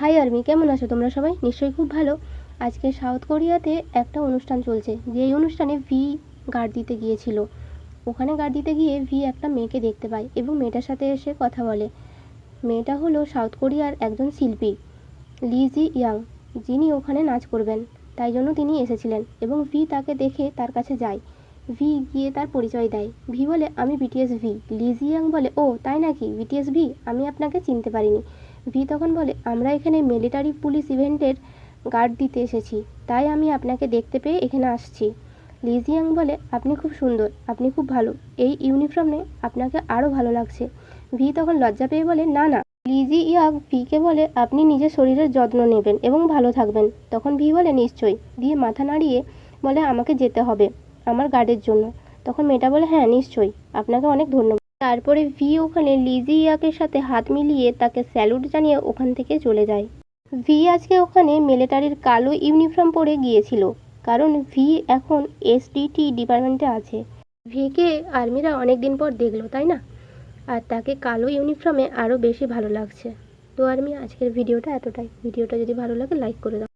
High army, কেমন আছো তোমরা সবাই? নিশ্চয়ই খুব ভালো। আজকে সাউথ কোরিয়াতে একটা অনুষ্ঠান চলছে, যেই অনুষ্ঠানে ভি গার্ড দিতে গিয়েছিল। ওখানে গার্ড দিতে গিয়ে ভি একটা মেয়েকে দেখতে পায় এবং মেয়েটার সাথে এসে কথা বলে। মেয়েটা হলো সাউথ কোরিয়ার একজন শিল্পী লিজি ইয়াং। যিনি ওখানে নাচ করবেন, তাই জন্য তিনি এসেছিলেন এবং ভি তাকে দেখে তার কাছে যায়। ভি গিয়ে তার পরিচয় দেয়। ভি বলে, আমি BTS V Lee Ji Young বলে, ও, তাই নাকি? বিটিএস ভি আমি আপনাকে চিনতে পারিনি। ভি তখন বলে, আমরা এখানে মিলিটারি পুলিশ ইভেন্টের গার্ড দিতে এসেছি, তাই আমি আপনাকে দেখতে পেয়ে এখানে আসছি। লিজিয়াং বলে, আপনি খুব সুন্দর, আপনি খুব ভালো, এই ইউনিফর্মে আপনাকে আরও ভালো লাগছে। ভি তখন লজ্জা পেয়ে বলে, না না। লিজি ইয়াং ভিকে বলে, আপনি নিজের শরীরের যত্ন নেবেন এবং ভালো থাকবেন। তখন ভি বলে, নিশ্চয়ই। দিয়ে মাথা নাড়িয়ে বলে, আমাকে যেতে হবে আমার গার্ডের জন্য। তখন মেয়েটা বলে হ্যাঁ নিশ্চয়ই, আপনাকে অনেক ধন্যবাদ। তারপরে ভি ওখানে লিজি ইয়াকের সাথে হাত মিলিয়ে তাকে স্যালুট জানিয়ে ওখান থেকে চলে যায়। ভি আজকে ওখানে মিলিটারির কালো ইউনিফর্ম পরে গিয়েছিল, কারণ ভি এখন এসডিটি ডিপার্টমেন্টে আছে। ভিকে আর্মিরা অনেক দিন পর দেখল, তাই না? আর তাকে কালো ইউনিফর্মে আরও বেশি ভালো লাগছে। তো আর্মি, আজকের ভিডিওটা এতটাই। ভিডিওটা যদি ভালো লাগে, লাইক করে দাও।